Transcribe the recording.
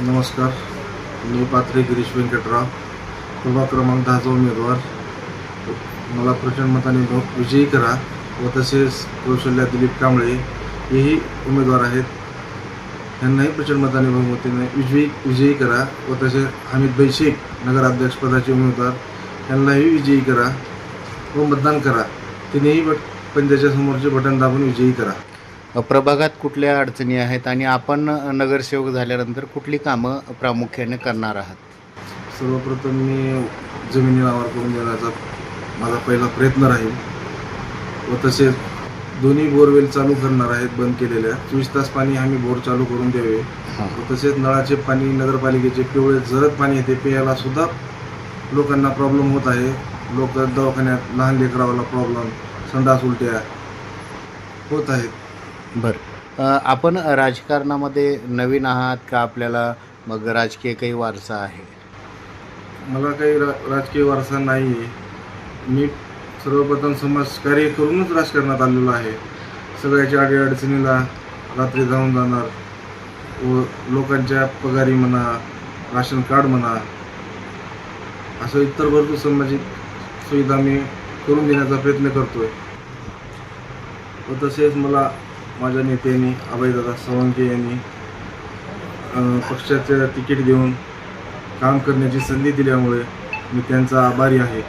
नमस्कार. मी पात्रे गिरीश व्यंकटराव. प्रभाग क्रमांक दहाचा उमेदवार. मला प्रचंड मताने विजयी करा व तसेच कौशल्या दिलीप कांबळे हेही उमेदवार आहेत. यांनाही प्रचंड मताने बहुमतीने विजयी विजयी करा व तसेच हमीद भाई शेख नगराध्यक्षपदाचे उमेदवार यांनाही विजयी करा व मतदान करा. तिनेही बट पंजाच्या समोरचे बटन दाबून विजयी करा. प्रभागात कुठल्या अडचणी आहेत आणि आपण नगरसेवक झाल्यानंतर कुठली कामं प्रामुख्याने करणार आहात? सर्वप्रथम मी जमिनी नावावर करून देण्याचा माझा पहिला प्रयत्न राहील. व तसेच दोन्ही बोरवेल चालू करणार आहेत बंद केलेल्या. चोवीस तास पाणी आम्ही बोर चालू करून द्यावे. व तसेच नळाचे पाणी नगरपालिकेचे पिवळे जरद पाणी येते प्यायला सुद्धा लोकांना प्रॉब्लेम होत आहे. लोक दवाखान्यात लहान लेकरावाला प्रॉब्लेम संडास उलट्या होत आहेत. बरं. आपण राजकारणामध्ये नवीन आहात का आपल्याला मग राजकीय काही वारसा आहे? मला काही रा राजकीय वारसा नाही. आहे मी सर्वप्रथम समाजकार्य करूनच राजकारणात आलेलो आहे. सगळ्याच्या अडीअडचणीला रात्री जाऊन जाणार व लोकांच्या पगारी म्हणा राशन कार्ड म्हणा असं इतर भरपूर सामाजिक सुविधा मी करून देण्याचा प्रयत्न करतोय. व तसेच मला माझ्या नेत्यांनी अभयदादा सावंगे यांनी पक्षाचं तिकीट देऊन काम करण्याची संधी दिल्यामुळे मी त्यांचा आभारी आहे.